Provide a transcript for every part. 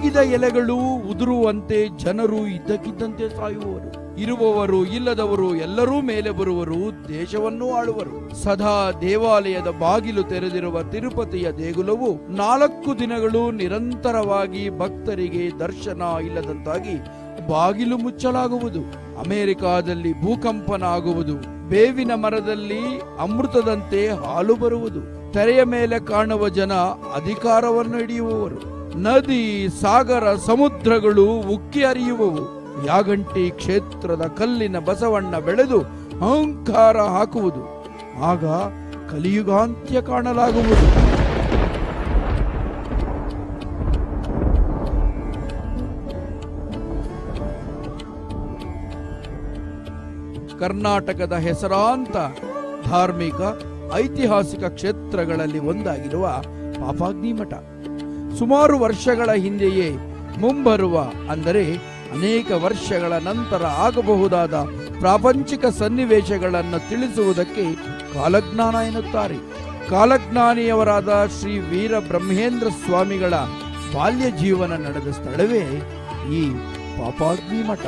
ಒಣಗಿದ ಎಲೆಗಳು ಉದುರುವಂತೆ ಜನರು ಇದ್ದಕ್ಕಿದ್ದಂತೆ ಸಾಯುವರು. ಇರುವವರು ಇಲ್ಲದವರು ಎಲ್ಲರೂ ಮೇಲೆ ಬರುವರು, ದೇಶವನ್ನು ಆಳುವರು. ಸದಾ ದೇವಾಲಯದ ಬಾಗಿಲು ತೆರೆದಿರುವ ತಿರುಪತಿಯ ದೇಗುಲವು ನಾಲ್ಕು ದಿನಗಳು ನಿರಂತರವಾಗಿ ಭಕ್ತರಿಗೆ ದರ್ಶನ ಇಲ್ಲದಂತಾಗಿ ಬಾಗಿಲು ಮುಚ್ಚಲಾಗುವುದು. ಅಮೆರಿಕಾದಲ್ಲಿ ಭೂಕಂಪನ ಆಗುವುದು ಬೇವಿನ ಮರದಲ್ಲಿ ಅಮೃತದಂತೆ ಹಾಲು ಬರುವುದು. ತೆರೆಯ ಮೇಲೆ ಕಾಣುವ ಜನ ಅಧಿಕಾರವನ್ನು ಹಿಡಿಯುವವರು. ನದಿ, ಸಾಗರ, ಸಮುದ್ರಗಳು ಉಕ್ಕಿ ಹರಿಯುವವು. ಯಾಗಂಟಿ ಕ್ಷೇತ್ರದ ಕಲ್ಲಿನ ಬಸವಣ್ಣ ಬೆಳೆದು ಅಹಂಕಾರ ಹಾಕುವುದು. ಆಗ ಕಲಿಯುಗಾಂತ್ಯ ಕಾಣಲಾಗುವುದು. ಕರ್ನಾಟಕದ ಹೆಸರಾಂತ ಧಾರ್ಮಿಕ ಐತಿಹಾಸಿಕ ಕ್ಷೇತ್ರಗಳಲ್ಲಿ ಒಂದಾಗಿರುವ ಪಾಪಾಗ್ನಿ ಮಠ ಸುಮಾರು ವರ್ಷಗಳ ಹಿಂದೆಯೇ ಮುಂಬರುವ, ಅಂದರೆ ಅನೇಕ ವರ್ಷಗಳ ನಂತರ ಆಗಬಹುದಾದ ಪ್ರಾಪಂಚಿಕ ಸನ್ನಿವೇಶಗಳನ್ನು ತಿಳಿಸುವುದಕ್ಕೆ ಕಾಲಜ್ಞಾನ ಎನ್ನುತ್ತಾರೆ. ಕಾಲಜ್ಞಾನಿಯವರಾದ ಶ್ರೀ ವೀರ ಬ್ರಹ್ಮೇಂದ್ರ ಸ್ವಾಮಿಗಳ ಬಾಲ್ಯ ಜೀವನ ನಡೆದ ಸ್ಥಳವೇ ಈ ಪಾಪಾಗ್ನಿ ಮಠ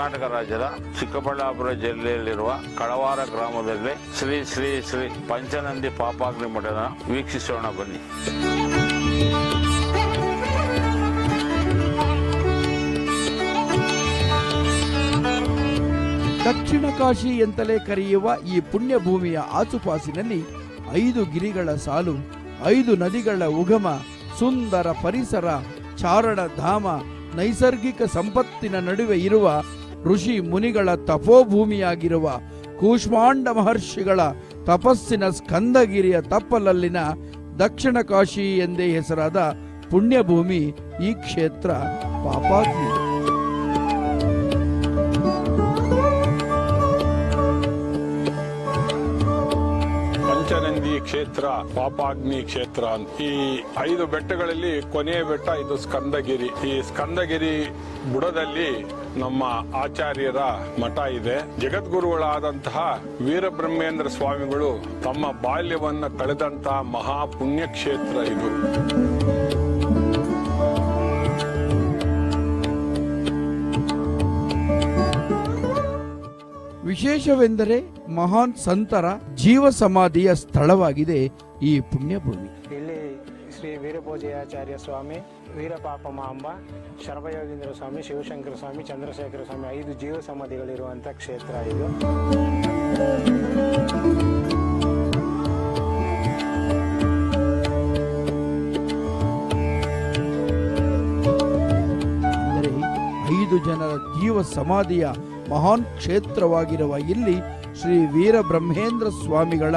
ಕರ್ನಾಟಕ ರಾಜ್ಯದ ಚಿಕ್ಕಬಳ್ಳಾಪುರ ಜಿಲ್ಲೆಯಲ್ಲಿರುವ ಕಳವಾರ ಗ್ರಾಮದಲ್ಲಿ ಶ್ರೀ ಶ್ರೀ ಶ್ರೀ ಪಂಚನಂದಿ ಪಾಪಾಗ್ನಿ ಮಠದ ವೀಕ್ಷಿಸೋಣ ಬನ್ನಿ. ದಕ್ಷಿಣ ಕಾಶಿ ಎಂತಲೇ ಕರೆಯುವ ಈ ಪುಣ್ಯ ಭೂಮಿಯ ಆಸುಪಾಸಿನಲ್ಲಿ ಐದು ಗಿರಿಗಳ ಸಾಲು, ಐದು ನದಿಗಳ ಉಗಮ, ಸುಂದರ ಪರಿಸರ, ಚಾರಣ ಧಾಮ, ನೈಸರ್ಗಿಕ ಸಂಪತ್ತಿನ ನಡುವೆ ಇರುವ ಋಷಿ ಮುನಿಗಳ ತಪೋಭೂಮಿಯಾಗಿರುವ ಕೂಷ್ಮಾಂಡ ಮಹರ್ಷಿಗಳ ತಪಸ್ಸಿನ ಸ್ಕಂದಗಿರಿಯ ತಪ್ಪಲಲ್ಲಿನ ದಕ್ಷಿಣ ಕಾಶಿ ಎಂದೇ ಹೆಸರಾದ ಪುಣ್ಯಭೂಮಿ ಈ ಕ್ಷೇತ್ರ ಪಾಪಾಗ್ನಿ ಪಂಚನಂದಿ ಕ್ಷೇತ್ರ, ಪಾಪಾಗ್ನಿ ಕ್ಷೇತ್ರ. ಈ ಐದು ಬೆಟ್ಟಗಳಲ್ಲಿ ಕೊನೆಯ ಬೆಟ್ಟ ಇದು ಸ್ಕಂದಗಿರಿ ಈ ಸ್ಕಂದಗಿರಿ ಬುಡದಲ್ಲಿ ನಮ್ಮ ಆಚಾರ್ಯರ ಮಠ ಇದೆ. ಜಗದ್ಗುರುಗಳಾದಂತಹ ವೀರಬ್ರಹ್ಮೇಂದ್ರ ಸ್ವಾಮಿಗಳು ತಮ್ಮ ಬಾಲ್ಯವನ್ನ ಕಳೆದಂತಹ ಮಹಾ ಪುಣ್ಯ ಕ್ಷೇತ್ರ ಇದು. ವಿಶೇಷವೆಂದರೆ ಮಹಾನ್ ಸಂತರ ಜೀವ ಸಮಾಧಿಯ ಸ್ಥಳವಾಗಿದೆ ಈ ಪುಣ್ಯಭೂಮಿ. ಶ್ರೀ ವೀರಭೋಜಯಾಚಾರ್ಯ ಸ್ವಾಮಿ ವೀರಪಾಪ ಮಾಂಬ ಶರಭಯೋಗೇಂದ್ರ ಸ್ವಾಮಿ, ಶಿವಶಂಕರ ಸ್ವಾಮಿ, ಚಂದ್ರಶೇಖರ ಸ್ವಾಮಿ, ಐದು ಜೀವ ಸಮಾಧಿಗಳಿರುವಂಥ ಕ್ಷೇತ್ರ ಇದು. ಅಂದರೆ ಐದು ಜನರ ಜೀವ ಸಮಾಧಿಯ ಮಹಾನ್ ಕ್ಷೇತ್ರವಾಗಿರುವ ಇಲ್ಲಿ ಶ್ರೀ ವೀರಬ್ರಹ್ಮೇಂದ್ರ ಸ್ವಾಮಿಗಳ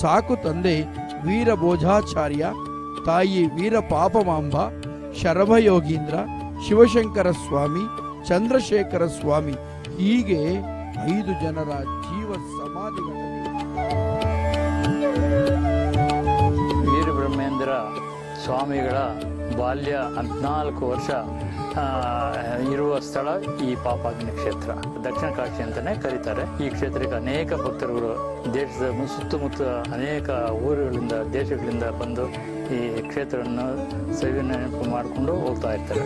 ಸಾಕು ತಂದೆ ವೀರಭೋಜಾಚಾರ್ಯ ತಾಯಿ ವೀರಪಾಪಮಾಂಬ ಶರಭಯೋಗೀಂದ್ರ, ಶಿವಶಂಕರ ಸ್ವಾಮಿ, ಚಂದ್ರಶೇಖರ ಸ್ವಾಮಿ, ಹೀಗೆ ಐದು ಜನರ ಜೀವ ಸಮಾಧಿಗಳಲ್ಲಿ. ವೀರಬ್ರಹ್ಮೇಂದ್ರ ಸ್ವಾಮಿಗಳ ಬಾಲ್ಯ ಹದಿನಾಲ್ಕು ವರ್ಷ ಇರುವ ಸ್ಥಳ ಈ ಪಾಪಾಗ್ನಿ ಕ್ಷೇತ್ರ. ದಕ್ಷಿಣ ಕಾಶಿ ಅಂತಾನೆ ಕರೀತಾರೆ. ಈ ಕ್ಷೇತ್ರಕ್ಕೆ ಅನೇಕ ಭಕ್ತರುಗಳು ದೇಶದ ಸುತ್ತಮುತ್ತ ಅನೇಕ ಊರುಗಳಿಂದ, ದೇಶಗಳಿಂದ ಬಂದು ಈ ಕ್ಷೇತ್ರವನ್ನು ಸವಿ ನೆನಪು ಮಾಡಿಕೊಂಡು ಹೋಗ್ತಾ ಇರ್ತಾರೆ.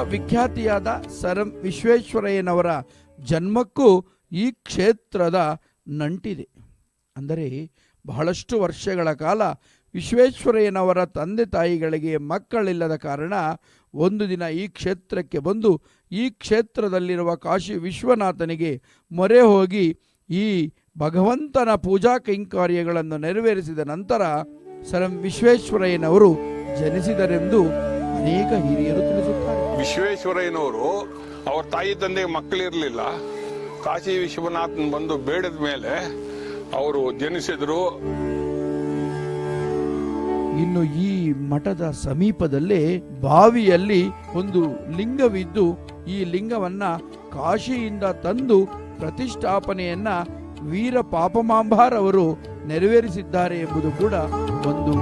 ವಿಶ್ವವಿಖ್ಯಾತಿಯಾದ ಸರ್ ವಿಶ್ವೇಶ್ವರಯ್ಯನವರ ಜನ್ಮಕ್ಕೂ ಈ ಕ್ಷೇತ್ರದ ನಂಟಿದೆ. ಅಂದರೆ ಬಹಳಷ್ಟು ವರ್ಷಗಳ ಕಾಲ ವಿಶ್ವೇಶ್ವರಯ್ಯನವರ ತಂದೆ ತಾಯಿಗಳಿಗೆ ಮಕ್ಕಳಿಲ್ಲದ ಕಾರಣ ಒಂದು ದಿನ ಈ ಕ್ಷೇತ್ರಕ್ಕೆ ಬಂದು ಈ ಕ್ಷೇತ್ರದಲ್ಲಿರುವ ಕಾಶಿ ವಿಶ್ವನಾಥನಿಗೆ ಮೊರೆ ಹೋಗಿ ಈ ಭಗವಂತನ ಪೂಜಾ ಕೈಂಕಾರ್ಯಗಳನ್ನು ನೆರವೇರಿಸಿದ ನಂತರ ಸರ್ ವಿಶ್ವೇಶ್ವರಯ್ಯನವರು ಜನಿಸಿದರೆಂದು ಅನೇಕ ಹಿರಿಯರು ತಿಳಿಸುತ್ತಾರೆ. ವಿಶ್ವೇಶ್ವರಯ್ಯನವರು ಅವ್ರ ತಾಯಿ ತಂದೆ ಮಕ್ಕಳಿರಲಿಲ್ಲ. ಕಾಶಿ ವಿಶ್ವನಾಥನ್ ಬಂದು ಬೇಡದ ಮೇಲೆ ಅವರು ಜನಿಸಿದ್ರು. ಇನ್ನು ಈ ಮಠದ ಸಮೀಪದಲ್ಲಿ ಬಾವಿಯಲ್ಲಿ ಒಂದು ಲಿಂಗವಿದ್ದು ಈ ಲಿಂಗವನ್ನ ಕಾಶಿಯಿಂದ ತಂದು ಪ್ರತಿಷ್ಠಾಪನೆಯನ್ನ ವೀರ ಪಾಪಮಾಂಬಾರ್ ಅವರು ನೆರವೇರಿಸಿದ್ದಾರೆ ಎಂಬುದು ಕೂಡ ಒಂದು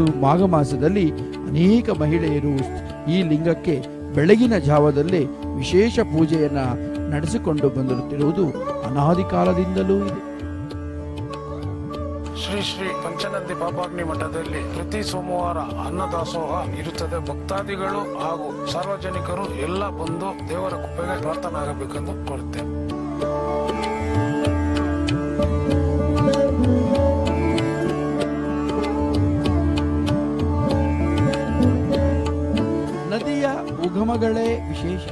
ಇನ್ನು ಮಾಘ ಮಾಸದಲ್ಲಿ ಅನೇಕ ಮಹಿಳೆಯರು ಈ ಲಿಂಗಕ್ಕೆ ಬೆಳಗಿನ ಜಾವದಲ್ಲೇ ವಿಶೇಷ ಪೂಜೆಯನ್ನ ನಡೆಸಿಕೊಂಡು ಬಂದಿರುತ್ತಿರುವುದು ಅನಾದಿ ಕಾಲದಿಂದಲೂ ಇದೆ. ಶ್ರೀ ಶ್ರೀ ಪಂಚನಂದಿ ಪಾಪಾಗ್ನಿ ಮಠದಲ್ಲಿ ಪ್ರತಿ ಸೋಮವಾರ ಅನ್ನದಾಸೋಹ ಇರುತ್ತದೆ. ಭಕ್ತಾದಿಗಳು ಹಾಗೂ ಸಾರ್ವಜನಿಕರು ಎಲ್ಲ ಬಂದು ದೇವರ ಕೃಪೆಗೆ ಪ್ರಾರ್ಥನೆ ಆಗಬೇಕೆಂದು ಕೋರುತ್ತೇನೆ. ನದಿಯ ಉಗಮಗಳೇ ವಿಶೇಷ.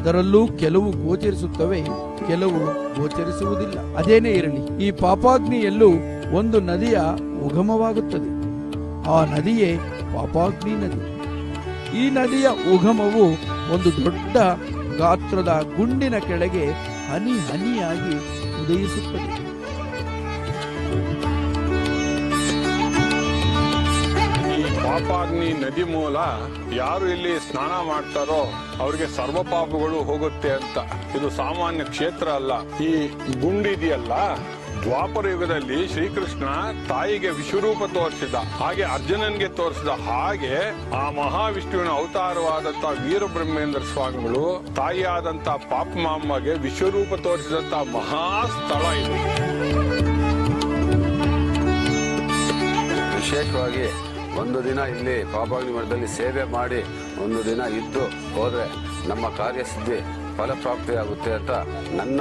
ಅದರಲ್ಲೂ ಕೆಲವು ಗೋಚರಿಸುತ್ತವೆ, ಕೆಲವು ಗೋಚರಿಸುವುದಿಲ್ಲ. ಅದೇನೇ ಇರಲಿ, ಈ ಪಾಪಾಗ್ನಿಯಲ್ಲೂ ಒಂದು ನದಿಯ ಉಗಮವಾಗುತ್ತದೆ. ಆ ನದಿಯೇ ಪಾಪಾಗ್ನಿ ನದಿ. ಈ ನದಿಯ ಉಗಮವು ಒಂದು ದೊಡ್ಡ ಗಾತ್ರದ ಗುಂಡಿನ ಕೆಳಗೆ ಹನಿ ಹನಿಯಾಗಿ ಉದಯಿಸುತ್ತದೆ. ಪಾಪಾಗ್ನಿ ನದಿ ಮೂಲ ಯಾರು ಇಲ್ಲಿ ಸ್ನಾನ ಮಾಡ್ತಾರೋ ಅವ್ರಿಗೆ ಸರ್ವ ಪಾಪಗಳು ಹೋಗುತ್ತೆ ಅಂತ. ಇದು ಸಾಮಾನ್ಯ ಕ್ಷೇತ್ರ ಅಲ್ಲ. ಈ ಗುಂಡಿದೆಯಲ್ಲ ದ್ವಾಪರ ಯುಗದಲ್ಲಿ ಶ್ರೀಕೃಷ್ಣ ತಾಯಿಗೆ ವಿಶ್ವರೂಪ ತೋರಿಸಿದ, ಹಾಗೆ ಅರ್ಜುನನ್ಗೆ ತೋರಿಸಿದ ಹಾಗೆ ಆ ಮಹಾವಿಷ್ಣುವಿನ ಅವತಾರವಾದಂತ ವೀರಬ್ರಹ್ಮೇಂದ್ರ ಸ್ವಾಮಿಗಳು ತಾಯಿಯಾದಂತ ಪಾಪಮಾಂಬಗೆ ವಿಶ್ವರೂಪ ತೋರಿಸಿದಂತ ಮಹಾ ಸ್ಥಳ ಇದು. ವಿಶೇಷವಾಗಿ ಒಂದು ದಿನ ಇಲ್ಲಿ ಪಾಪಾಗ್ನಿ ಮಠದಲ್ಲಿ ಸೇವೆ ಮಾಡಿ ಒಂದು ದಿನ ಇದ್ದು ಹೋದರೆ ನಮ್ಮ ಕಾರ್ಯಸಿದ್ಧಿ ಫಲಪ್ರಾಪ್ತಿಯಾಗುತ್ತೆ ಅಂತ ನನ್ನ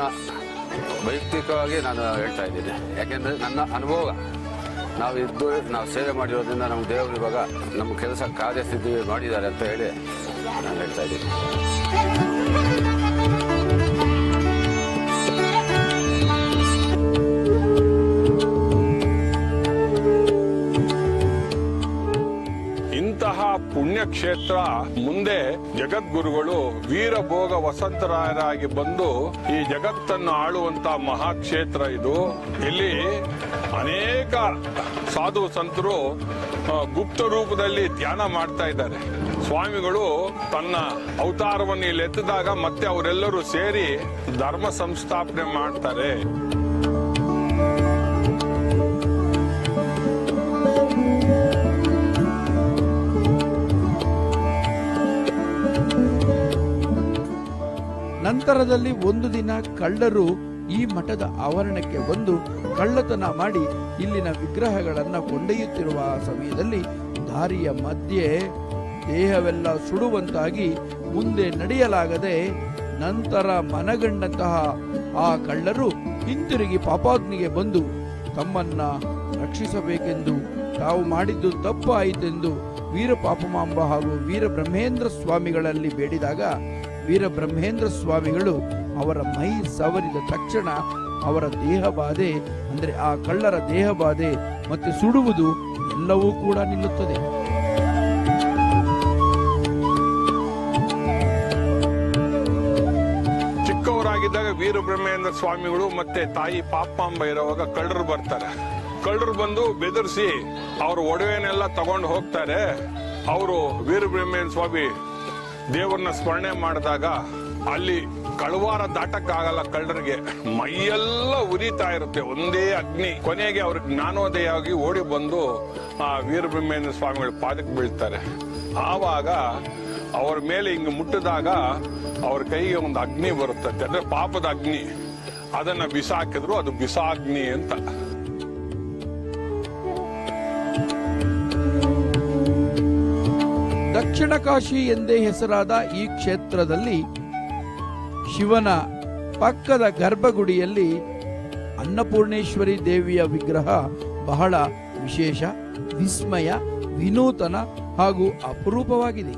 ವೈಯಕ್ತಿಕವಾಗಿ ನಾನು ಹೇಳ್ತಾ ಇದ್ದೀನಿ. ಯಾಕೆಂದರೆ ನನ್ನ ಅನುಭವ. ನಾವು ಇದ್ದು ನಾವು ಸೇವೆ ಮಾಡಿರೋದ್ರಿಂದ ನಮ್ಮ ದೇವರು ಇವಾಗ ನಮ್ಮ ಕೆಲಸ ಕಾರ್ಯಸಿದ್ಧಿ ಮಾಡಿದ್ದಾರೆ ಅಂತ ಹೇಳಿ ನಾನು ಹೇಳ್ತಾ ಇದ್ದೀನಿ. ಪುಣ್ಯಕ್ಷೇತ್ರ. ಮುಂದೆ ಜಗದ್ಗುರುಗಳು ವೀರಭೋಗ ವಸಂತರಾಯರಾಗಿ ಬಂದು ಈ ಜಗತ್ತನ್ನು ಆಳುವಂತ ಮಹಾಕ್ಷೇತ್ರ ಇದು. ಇಲ್ಲಿ ಅನೇಕ ಸಾಧು ಸಂತರು ಗುಪ್ತ ರೂಪದಲ್ಲಿ ಧ್ಯಾನ ಮಾಡ್ತಾ ಇದ್ದಾರೆ. ಸ್ವಾಮಿಗಳು ತನ್ನ ಅವತಾರವನ್ನು ಇಲ್ಲಿ ಎತ್ತಿದಾಗ ಮತ್ತೆ ಅವರೆಲ್ಲರೂ ಸೇರಿ ಧರ್ಮ ಸಂಸ್ಥಾಪನೆ ಮಾಡ್ತಾರೆ. ನಂತರದಲ್ಲಿ ಒಂದು ದಿನ ಕಳ್ಳರು ಈ ಮಠದ ಆವರಣಕ್ಕೆ ಬಂದು ಕಳ್ಳತನ ಮಾಡಿ ಇಲ್ಲಿನ ವಿಗ್ರಹಗಳನ್ನು ಕೊಂಡೊಯ್ಯುತ್ತಿರುವ ಸಮಯದಲ್ಲಿ ದಾರಿಯ ಮಧ್ಯೆ ದೇಹವೆಲ್ಲ ಸುಡುವಂತಾಗಿ ಮುಂದೆ ನಡೆಯಲಾಗದೆ ನಂತರ ಮನಗಂಡಂತಹ ಆ ಕಳ್ಳರು ಹಿಂತಿರುಗಿ ಪಾಪಾಗ್ನಿಗೆ ಬಂದು ತಮ್ಮನ್ನ ರಕ್ಷಿಸಬೇಕೆಂದು ತಾವು ಮಾಡಿದ್ದು ತಪ್ಪು ಆಯಿತೆಂದು ವೀರ ಪಾಪಮಾಂಬ ಹಾಗೂ ವೀರ ಬ್ರಹ್ಮೇಂದ್ರ ಸ್ವಾಮಿಗಳಲ್ಲಿ ಬೇಡಿದಾಗ ವೀರ ಬ್ರಹ್ಮೇಂದ್ರ ಸ್ವಾಮಿಗಳು ಅವರ ಮೈ ಸವರಿದ ತಕ್ಷಣ ಅವರ ದೇಹ ಬಾಧೆ ಅಂದರೆ ಆ ಕಳ್ಳರ ದೇಹ ಬಾಧೆ ಮತ್ತೆ ಸುಡುವುದು ಎಲ್ಲವೂ ಕೂಡ ನಿಲ್ಲುತ್ತದೆ. ಚಿಕ್ಕವರಾಗಿದ್ದಾಗ ವೀರಬ್ರಹ್ಮೇಂದ್ರ ಸ್ವಾಮಿಗಳು ಮತ್ತೆ ತಾಯಿ ಪಾಪಾಂಬ ಇರುವಾಗ ಕಳ್ಳರು ಬರ್ತಾರೆ. ಕಳ್ಳರು ಬಂದು ಬೆದರಿಸಿ ಅವ್ರ ಒಡವೆನೆಲ್ಲ ತಗೊಂಡು ಹೋಗ್ತಾರೆ. ಅವರು ವೀರಬ್ರಹ್ಮೇಂದ್ರ ಸ್ವಾಮಿ ದೇವರನ್ನ ಸ್ಮರಣೆ ಮಾಡಿದಾಗ ಅಲ್ಲಿ ಕಳವಾರ ದಾಟಕ್ಕಾಗಲ್ಲ ಕಳ್ಳರಿಗೆ. ಮೈಯೆಲ್ಲ ಉರಿತಾ ಇರುತ್ತೆ, ಒಂದೇ ಅಗ್ನಿ. ಕೊನೆಗೆ ಅವ್ರ ಜ್ಞಾನೋದಯ ಆಗಿ ಓಡಿ ಬಂದು ಆ ವೀರಬ್ರಹ್ಮೇಂದ್ರ ಸ್ವಾಮಿಗಳ ಪಾದಕ್ಕೆ ಬೀಳ್ತಾರೆ. ಆವಾಗ ಅವ್ರ ಮೇಲೆ ಹಿಂಗೆ ಮುಟ್ಟಿದಾಗ ಅವ್ರ ಕೈಗೆ ಒಂದು ಅಗ್ನಿ ಬರುತ್ತೆ. ಅಂದ್ರೆ ಪಾಪದ ಅಗ್ನಿ. ಅದನ್ನ ಬಿಸಾಕಿದ್ರು ಅದು ಬಿಸಾಗ್ನಿ ಅಂತ. ದಕ್ಷಿಣ ಕಾಶಿ ಎಂದೇ ಹೆಸರಾದ ಈ ಕ್ಷೇತ್ರದಲ್ಲಿ ಶಿವನ ಪಕ್ಕದ ಗರ್ಭಗುಡಿಯಲ್ಲಿ ಅನ್ನಪೂರ್ಣೇಶ್ವರಿ ದೇವಿಯ ವಿಗ್ರಹ ಬಹಳ ವಿಶೇಷ, ವಿಸ್ಮಯ, ವಿನೂತನ ಹಾಗೂ ಅಪರೂಪವಾಗಿದೆ.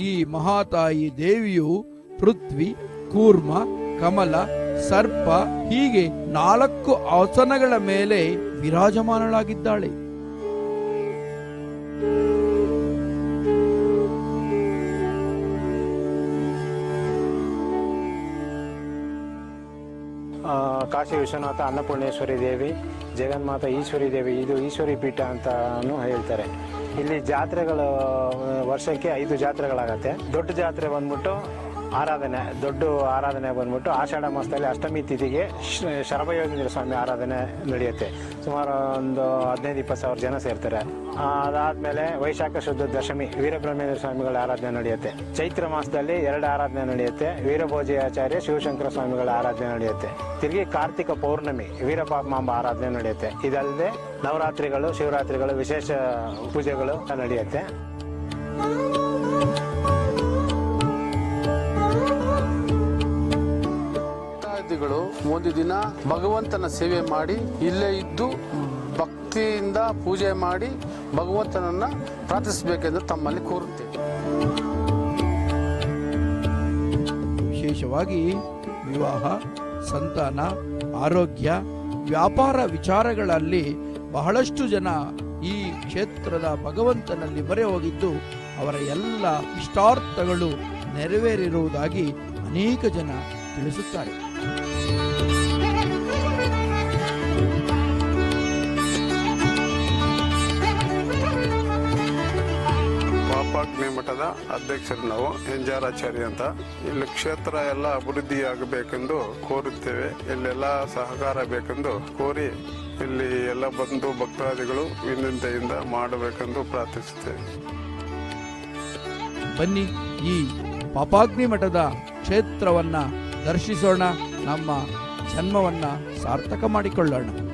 ಈ ಮಹಾತಾಯಿ ದೇವಿಯು ಪೃಥ್ವಿ, ಕೂರ್ಮ, ಕಮಲ, ಸರ್ಪ ಹೀಗೆ ನಾಲ್ಕು ಆಸನಗಳ ಮೇಲೆ ವಿರಾಜಮಾನಳಾಗಿದ್ದಾಳೆ. ಕಾಶಿ ವಿಶ್ವನಾಥ ಅನ್ನಪೂರ್ಣೇಶ್ವರಿ ದೇವಿ, ಜಗನ್ಮಾತ ಈಶ್ವರಿ ದೇವಿ, ಇದು ಈಶ್ವರಿ ಪೀಠ ಅಂತಾನು ಹೇಳ್ತಾರೆ. ಇಲ್ಲಿ ಜಾತ್ರೆಗಳು, ವರ್ಷಕ್ಕೆ ಐದು ಜಾತ್ರೆಗಳಾಗತ್ತೆ. ದೊಡ್ಡ ಜಾತ್ರೆ ಬಂದ್ಬಿಟ್ಟು ಆರಾಧನೆ, ದೊಡ್ಡ ಆರಾಧನೆ ಬಂದ್ಬಿಟ್ಟು ಆಷಾಢ ಮಾಸದಲ್ಲಿ ಅಷ್ಟಮಿ ತಿಥಿಗೆ ಶರಭಯೋಗೇಂದ್ರ ಸ್ವಾಮಿ ಆರಾಧನೆ ನಡೆಯುತ್ತೆ. ಸುಮಾರು ಒಂದು ಹದಿನೈದು, ಇಪ್ಪತ್ತು ಸಾವಿರ ಜನ ಸೇರ್ತಾರೆ. ಅದಾದಮೇಲೆ ವೈಶಾಖ ಶುದ್ಧ ದಶಮಿ, ವೀರಬ್ರಹ್ಮೇಂದ್ರ ಸ್ವಾಮಿಗಳ ಆರಾಧನೆ ನಡೆಯುತ್ತೆ. ಚೈತ್ರ ಮಾಸದಲ್ಲಿ ಎರಡು ಆರಾಧನೆ ನಡೆಯುತ್ತೆ. ವೀರಭೋಜಿ ಆಚಾರ್ಯ ಶಿವಶಂಕರ ಸ್ವಾಮಿಗಳ ಆರಾಧನೆ ನಡೆಯುತ್ತೆ. ತಿರುಗಿ ಕಾರ್ತಿಕ ಪೌರ್ಣಮಿ ವೀರಪಾಪಮಾಂಬ ಆರಾಧನೆ ನಡೆಯುತ್ತೆ. ಇದಲ್ಲದೆ ನವರಾತ್ರಿಗಳು, ಶಿವರಾತ್ರಿಗಳು ವಿಶೇಷ ಪೂಜೆಗಳು ನಡೆಯುತ್ತೆ. ಭಕ್ತಾದಿಗಳು ಒಂದು ದಿನ ಭಗವಂತನ ಸೇವೆ ಮಾಡಿ, ಇಲ್ಲೇ ಇದ್ದು ಭಕ್ತಿಯಿಂದ ಪೂಜೆ ಮಾಡಿ ಭಗವಂತನನ್ನ ಪ್ರಾರ್ಥಿಸಬೇಕೆಂದು ತಮ್ಮಲ್ಲಿ ಕೋರುತ್ತೇವೆ. ವಿಶೇಷವಾಗಿ ವಿವಾಹ, ಸಂತಾನ, ಆರೋಗ್ಯ, ವ್ಯಾಪಾರ ವಿಚಾರಗಳಲ್ಲಿ ಬಹಳಷ್ಟು ಜನ ಈ ಕ್ಷೇತ್ರದ ಭಗವಂತನಲ್ಲಿ ಬರೆ ಹೋಗಿದ್ದು, ಅವರ ಎಲ್ಲ ಇಷ್ಟಾರ್ಥಗಳು ನೆರವೇರಿರುವುದಾಗಿ ಅನೇಕ ಜನ ತಿಳಿಸುತ್ತಾರೆ. ಪಾಪಾಗ್ನಿ ಮಠದ ಅಧ್ಯಕ್ಷರು ನಾವು, ಎಂಜಾರಾಚಾರ್ಯ ಅಂತ. ಇಲ್ಲಿ ಕ್ಷೇತ್ರ ಎಲ್ಲ ಅಭಿವೃದ್ಧಿಯಾಗಬೇಕೆಂದು ಕೋರುತ್ತೇವೆ. ಇಲ್ಲೆಲ್ಲ ಸಹಕಾರ ಬೇಕೆಂದು ಕೋರಿ ಇಲ್ಲಿ ಎಲ್ಲ ಬಂದು ಭಕ್ತಾದಿಗಳು ವಿನಂತೆಯಿಂದ ಮಾಡಬೇಕೆಂದು ಪ್ರಾರ್ಥಿಸುತ್ತೇವೆ. ಬನ್ನಿ ಈ ಪಾಪಾಗ್ನಿ ಮಠದ ಕ್ಷೇತ್ರವನ್ನ ದರ್ಶಿಸೋಣ. ನಮ್ಮ ಜನ್ಮವನ್ನ ಸಾರ್ಥಕ ಮಾಡಿಕೊಳ್ಳೋಣ.